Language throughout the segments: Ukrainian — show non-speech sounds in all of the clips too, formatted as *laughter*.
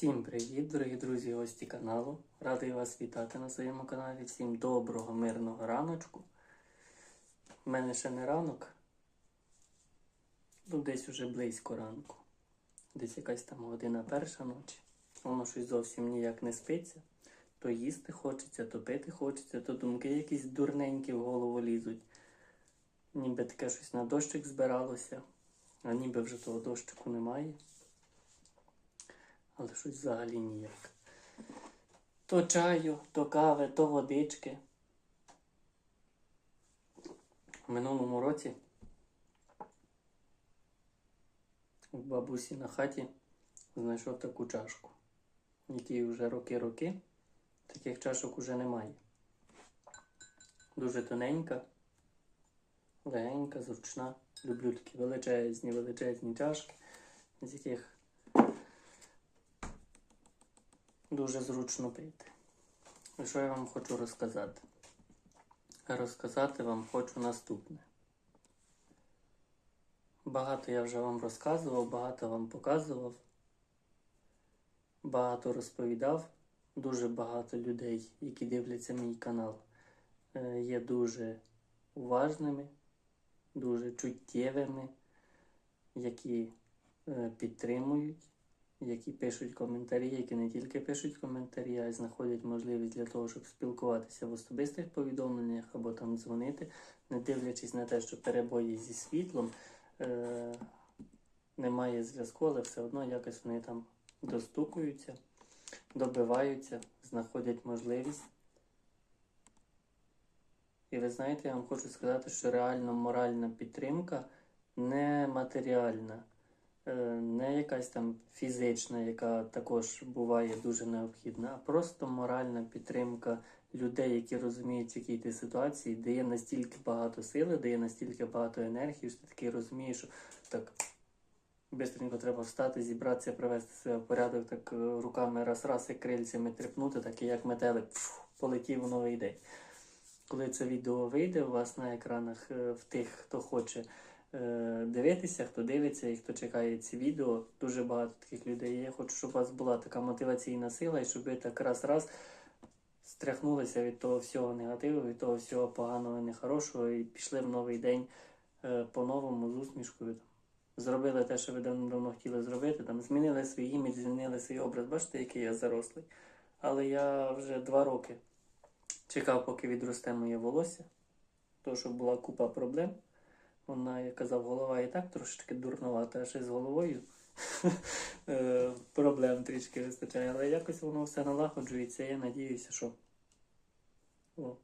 Всім привіт, дорогі друзі, гості каналу. Радий вас вітати на своєму каналі. Всім доброго, мирного раночку. У мене ще не ранок, ну десь уже близько ранку. Десь якась там година перша ночі. Воно щось зовсім ніяк не спиться. То їсти хочеться, то пити хочеться, то думки якісь дурненькі в голову лізуть. Ніби таке щось на дощик збиралося, а ніби вже того дощику немає але щось взагалі ніяк. То чаю, то кави, то водички. В минулому році у бабусі на хаті знайшов таку чашку. Якій вже роки-роки, таких чашок уже немає. Дуже тоненька, легенька, зручна. Люблю такі величезні, величезні чашки, з яких дуже зручно пити. І що я вам хочу розказати? Розказати вам хочу наступне. Багато я вже вам розказував, багато вам показував, багато розповідав. Дуже багато людей, які дивляться мій канал, е, є дуже уважними, дуже чуттєвими, які е, підтримують які пишуть коментарі, які не тільки пишуть коментарі, а й знаходять можливість для того, щоб спілкуватися в особистих повідомленнях або там дзвонити, не дивлячись на те, що перебої зі світлом е- немає зв'язку, але все одно якось вони там достукуються, добиваються, знаходять можливість. І ви знаєте, я вам хочу сказати, що реально моральна підтримка не матеріальна. Е, не якась там фізична, яка також буває дуже необхідна, а просто моральна підтримка людей, які розуміють, в якій ти ситуації, дає настільки багато сили, дає настільки багато енергії, що ти такий розумієш, що так бистренько треба встати, зібратися, привести себе в порядок, так е, руками раз-раз і крильцями тріпнути, так і як метелик полетів у новий день. Коли це відео вийде у вас на екранах е, в тих, хто хоче. Е, дивитися, хто дивиться і хто чекає ці відео. Дуже багато таких людей. Я хочу, щоб у вас була така мотиваційна сила, і щоб ви так раз-раз стряхнулися від того всього негативу, від того всього поганого, і нехорошого, і пішли в новий день е, по-новому з усмішкою. Зробили те, що ви давно хотіли зробити. Там Змінили свій імідж, змінили свій образ. Бачите, який я зарослий. Але я вже два роки чекав, поки відросте моє волосся, тому що була купа проблем. Вона, як казав, голова і так трошечки дурновата, а ще з головою *laughs* е, проблем трішки вистачає. Але якось воно все налагоджується. Я надіюся, що О.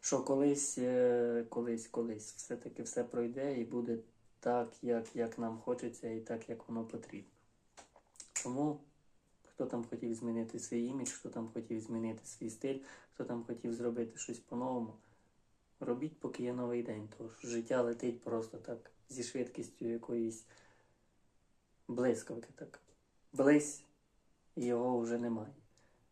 що колись, е, колись, колись все-таки все пройде і буде так, як, як нам хочеться, і так, як воно потрібно. Тому. Хто там хотів змінити свій імідж, хто там хотів змінити свій стиль, хто там хотів зробити щось по-новому. Робіть, поки є новий день, тому що життя летить просто так зі швидкістю якоїсь блискавки. так. Близь, його вже немає.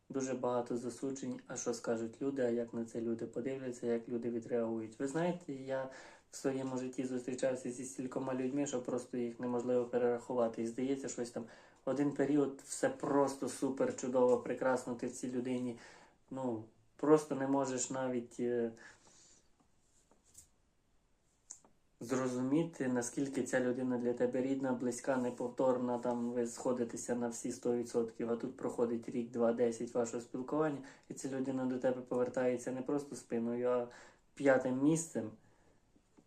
Дуже багато засуджень, а що скажуть люди, а як на це люди подивляться, як люди відреагують. Ви знаєте, я в своєму житті зустрічався зі стількома людьми, що просто їх неможливо перерахувати. І здається, щось там один період все просто супер чудово, прекрасно. Ти в цій людині ну, просто не можеш навіть. Е, зрозуміти, наскільки ця людина для тебе рідна, близька, неповторна, там ви сходитеся на всі 100%, а тут проходить рік, два, десять вашого спілкування, і ця людина до тебе повертається не просто спиною, а п'ятим місцем.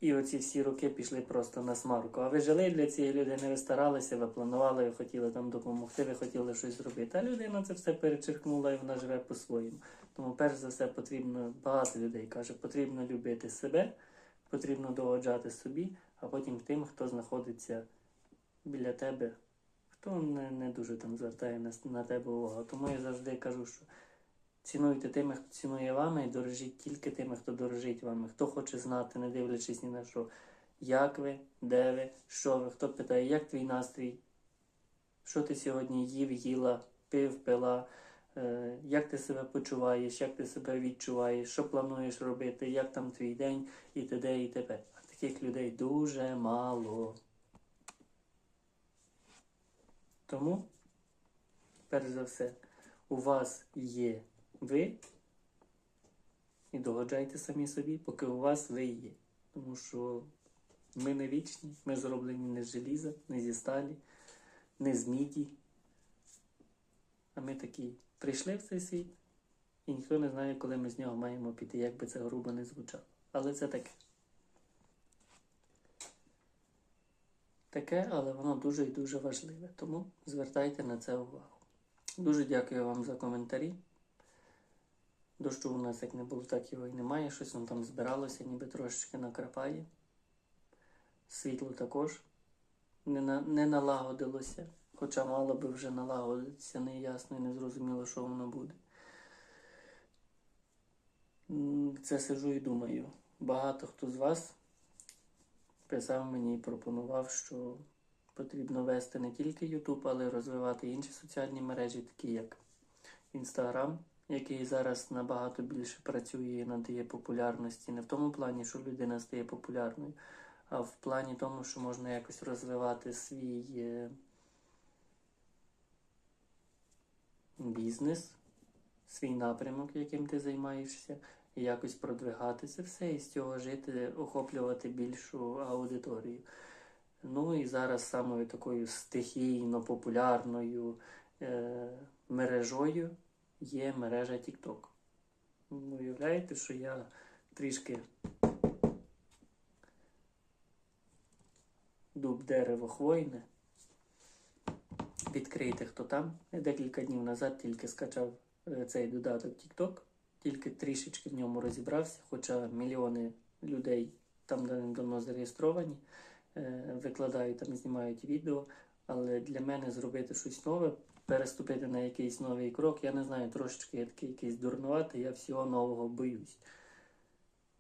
І оці всі роки пішли просто на смарку. А ви жили для цієї людини, ви старалися, ви планували, ви хотіли там допомогти, ви хотіли щось зробити. А людина це все перечеркнула і вона живе по-своєму. Тому, перш за все, потрібно, багато людей каже, потрібно любити себе потрібно догоджати собі, а потім тим, хто знаходиться біля тебе, хто не не дуже там звертає на, на тебе увагу. Тому я завжди кажу, що цінуйте тими, хто цінує вами, і дорожіть тільки тими, хто дорожить вами, хто хоче знати, не дивлячись ні на що, як ви, де ви, що ви, хто питає, як твій настрій, що ти сьогодні їв, їла, пив, пила. Е, як ти себе почуваєш, як ти себе відчуваєш, що плануєш робити, як там твій день і т.д. і т.п. А таких людей дуже мало. Тому перш за все, у вас є ви, і догоджайте самі собі, поки у вас ви є. Тому що ми не вічні, ми зроблені не з желіза, не зі сталі, не з міді. А ми такі прийшли в цей світ, і ніхто не знає, коли ми з нього маємо піти, як би це грубо не звучало. Але це таке. Таке, але воно дуже і дуже важливе. Тому звертайте на це увагу. Дуже дякую вам за коментарі. Дощу у нас як не було, так його і немає. Щось воно там збиралося, ніби трошечки накрапає. Світло також не, на, не налагодилося. Хоча мало би вже налагодитися, не ясно і не зрозуміло, що воно буде. Це сижу і думаю. Багато хто з вас писав мені і пропонував, що потрібно вести не тільки YouTube, але й розвивати інші соціальні мережі, такі як Instagram, який зараз набагато більше працює і надає популярності. Не в тому плані, що людина стає популярною, а в плані тому, що можна якось розвивати свій е, бізнес, свій напрямок, яким ти займаєшся, і якось продвигатися все і з цього жити, охоплювати більшу аудиторію. Ну і зараз самою такою стихійно популярною е, мережою є мережа TikTok. Ну, Уявляєте, що я трішки дуб дерево хвойне. Відкрийте, хто там. Я декілька днів назад тільки скачав е, цей додаток TikTok, тільки трішечки в ньому розібрався, хоча мільйони людей там давно зареєстровані, е, викладають там, знімають відео. Але для мене зробити щось нове, переступити на якийсь новий крок, я не знаю, трошечки я такий якийсь дурнуватий, я всього нового боюсь.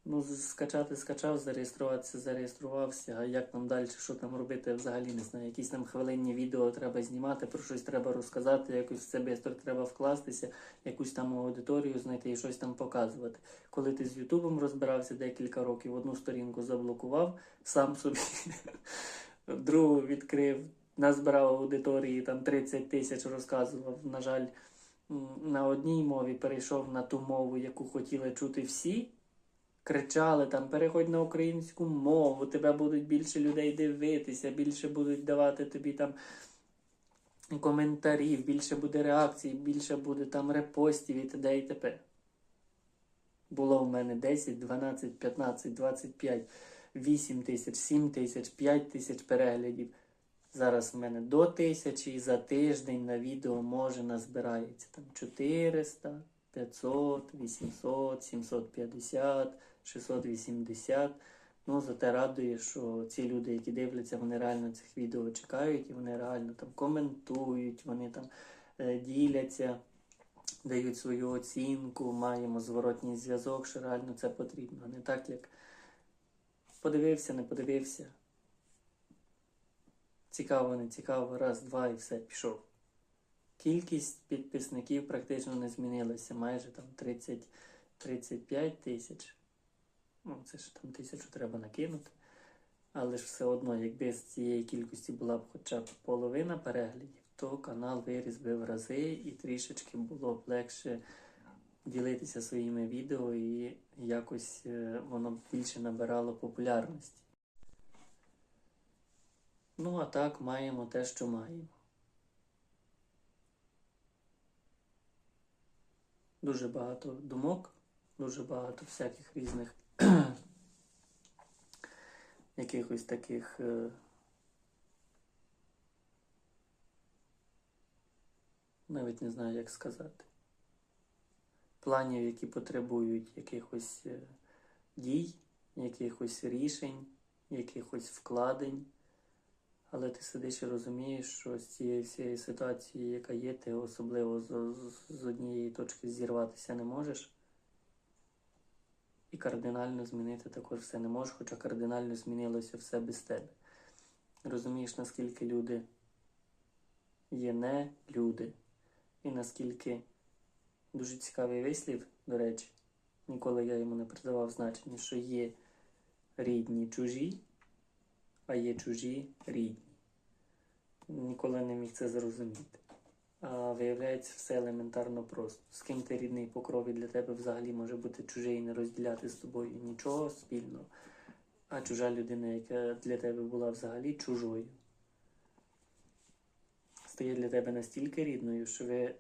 Ну, скачати скачав, зареєструватися, зареєструвався, а як нам далі, що там робити, я взагалі не знаю. Якісь там хвилинні відео треба знімати, про щось треба розказати, якось в бистро треба вкластися, якусь там аудиторію знайти і щось там показувати. Коли ти з Ютубом розбирався декілька років, одну сторінку заблокував, сам собі *laughs* другу відкрив, назбирав аудиторії, там 30 тисяч розказував. На жаль, на одній мові перейшов на ту мову, яку хотіли чути всі. Кричали там, переходь на українську мову, тебе будуть більше людей дивитися, більше будуть давати тобі там коментарів, більше буде реакцій, більше буде там репостів і т.д. і т.п. Було в мене 10, 12, 15, 25, 8 тисяч, 7 тисяч, 5 тисяч переглядів. Зараз в мене до тисячі і за тиждень на відео може назбирається там 400, 500, 800, 750, 680. Ну, зате радує, що ці люди, які дивляться, вони реально цих відео чекають, і вони реально там коментують, вони там е, діляться, дають свою оцінку, маємо зворотній зв'язок, що реально це потрібно. Не так, як подивився, не подивився. Цікаво, не цікаво, раз, два і все, пішов. Кількість підписників практично не змінилася, майже там 30, 35 тисяч. Ну, це ж там тисячу треба накинути. Але ж все одно, якби з цієї кількості була б хоча б половина переглядів, то канал виріс би в рази і трішечки було б легше ділитися своїми відео і якось е, воно б більше набирало популярності. Ну, а так маємо те, що маємо. Дуже багато думок, дуже багато всяких різних *clears throat* якихось таких е, навіть не знаю, як сказати. Планів, які потребують якихось е, дій, якихось рішень, якихось вкладень. Але ти сидиш і розумієш, що з цієї всієї ситуації, яка є, ти особливо з, з, з однієї точки зірватися не можеш. І кардинально змінити також все не можеш, хоча кардинально змінилося все без тебе. Розумієш, наскільки люди є не люди, і наскільки дуже цікавий вислів, до речі, ніколи я йому не придавав значення, що є рідні чужі, а є чужі рідні. Ніколи не міг це зрозуміти. А виявляється все елементарно просто. З ким ти рідний по крові для тебе взагалі може бути чужий і не розділяти з тобою нічого спільного. А чужа людина, яка для тебе була взагалі чужою, стає для тебе настільки рідною, що ви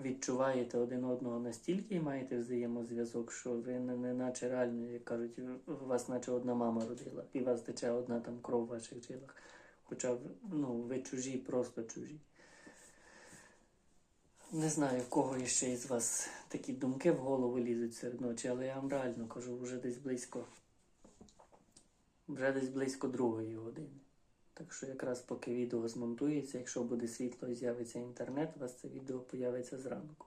відчуваєте один одного настільки і маєте взаємозв'язок, що ви не, не наче реально, як кажуть, вас наче одна мама родила, і вас тече одна там кров в ваших жилах. Хоча ну, ви чужі, просто чужі. Не знаю, в кого іще із вас такі думки в голову лізуть серед ночі, але я вам реально кажу, вже десь близько. Вже десь близько другої години. Так що якраз поки відео змонтується, якщо буде світло і з'явиться інтернет, у вас це відео появиться зранку.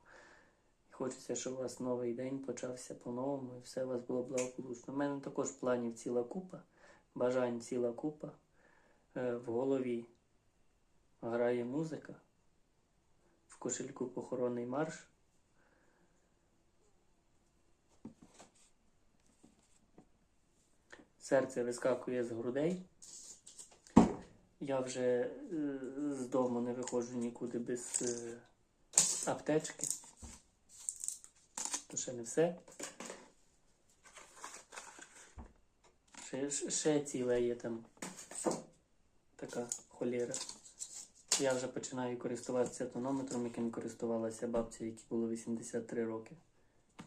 Хочеться, щоб у вас новий день почався по-новому і все у вас було благополучно. У мене також планів ціла купа, бажань ціла купа. Е, В голові грає музика, кошельку похоронний марш. Серце вискакує з грудей. Я вже е, з дому не виходжу нікуди без е, аптечки. То ще не все. Ще, ще- ціле є там така холєра. Я вже починаю користуватися тонометром, яким користувалася бабця, якій було 83 роки.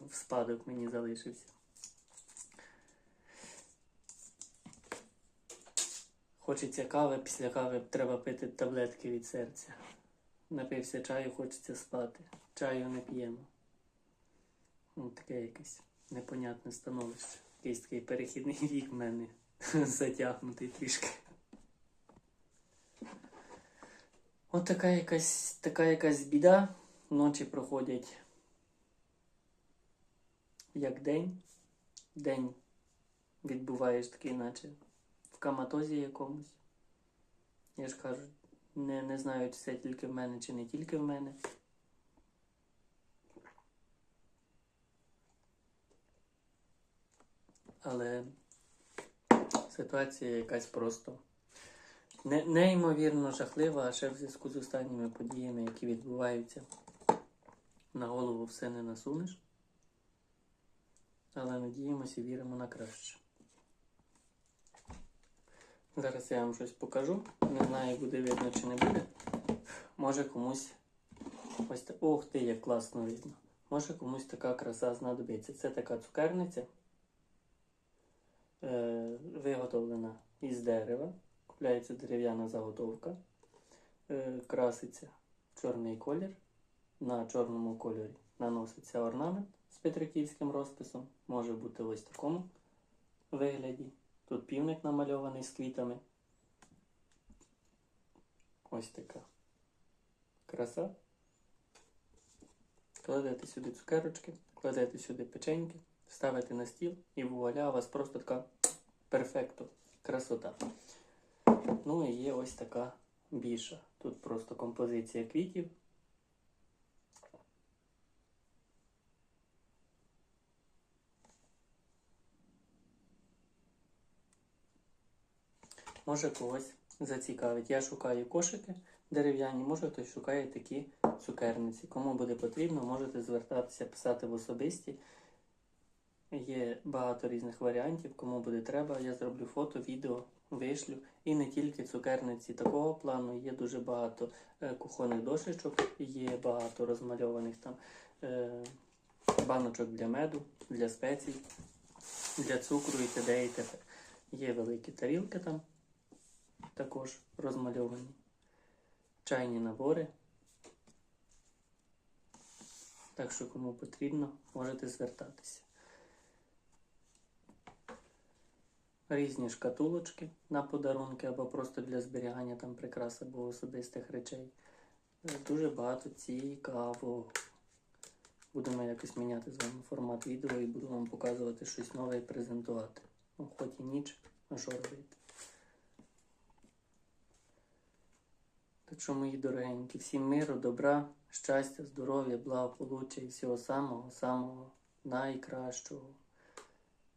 В спадок мені залишився. Хочеться кави, після кави треба пити таблетки від серця. Напився чаю, хочеться спати. Чаю не п'ємо. Ну, таке якесь непонятне становище. Якийсь такий перехідний вік в мене *laughs* затягнутий трішки. От така якась, така якась біда. Ночі проходять як день. День відбуваєш такий, наче в каматозі якомусь. Я ж кажу, не, не знаю, чи це тільки в мене, чи не тільки в мене. Але ситуація якась просто не, неймовірно жахлива, а ще в зв'язку з останніми подіями, які відбуваються. На голову все не насунеш. Але надіємося і віримо на краще. Зараз я вам щось покажу. Не знаю, буде видно чи не буде. Може комусь ось так. Ох ти, як класно видно. Може комусь така краса знадобиться. Це така цукерниця, е, виготовлена із дерева. Купляється дерев'яна заготовка. Е, краситься чорний колір. На чорному кольорі наноситься орнамент з петриківським розписом. Може бути ось в такому вигляді. Тут півник намальований з квітами. Ось така краса. Кладете сюди цукерочки, кладете сюди печеньки, ставите на стіл і вуаля, у вас просто така перфекто красота. Ну і є ось така більша. Тут просто композиція квітів. Може когось зацікавить. Я шукаю кошики дерев'яні, може хтось шукає такі цукерниці. Кому буде потрібно, можете звертатися, писати в особисті. Є багато різних варіантів, кому буде треба. Я зроблю фото, відео, вишлю. І не тільки цукерниці такого плану, є дуже багато е, кухонних дошечок, є багато розмальованих там е, баночок для меду, для спецій, для цукру і т.д. і т.п. Є великі тарілки там також розмальовані. Чайні набори. Так що, кому потрібно, можете звертатися. Різні шкатулочки на подарунки або просто для зберігання там прикрас або особистих речей. Е, Дуже багато цікавого. Будемо якось міняти з вами формат відео і буду вам показувати щось нове і презентувати. Ну, хоч і ніч, а що робити. Так що, мої дорогенькі, всім миру, добра, щастя, здоров'я, благополуччя і всього самого, самого найкращого.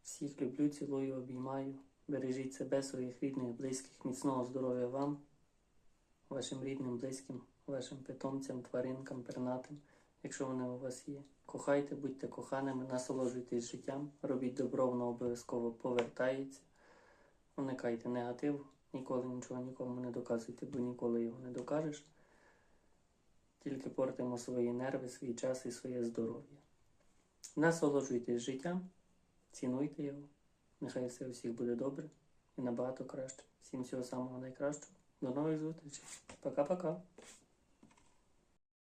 Всіх люблю, цілую, обіймаю. Бережіть себе, своїх рідних, близьких, міцного здоров'я вам, вашим рідним, близьким, вашим питомцям, тваринкам, пернатим, якщо вони у вас є. Кохайте, будьте коханими, насолоджуйтесь життям, робіть добро, воно обов'язково повертається. Уникайте негативу, ніколи нічого нікому не доказуйте, бо ніколи його не докажеш. Тільки портимо свої нерви, свій час і своє здоров'я. Насолоджуйтесь життям, цінуйте його. Нехай все у всіх буде добре і набагато краще. Всім всього самого найкращого. До нових зустрічей. Пока-пока.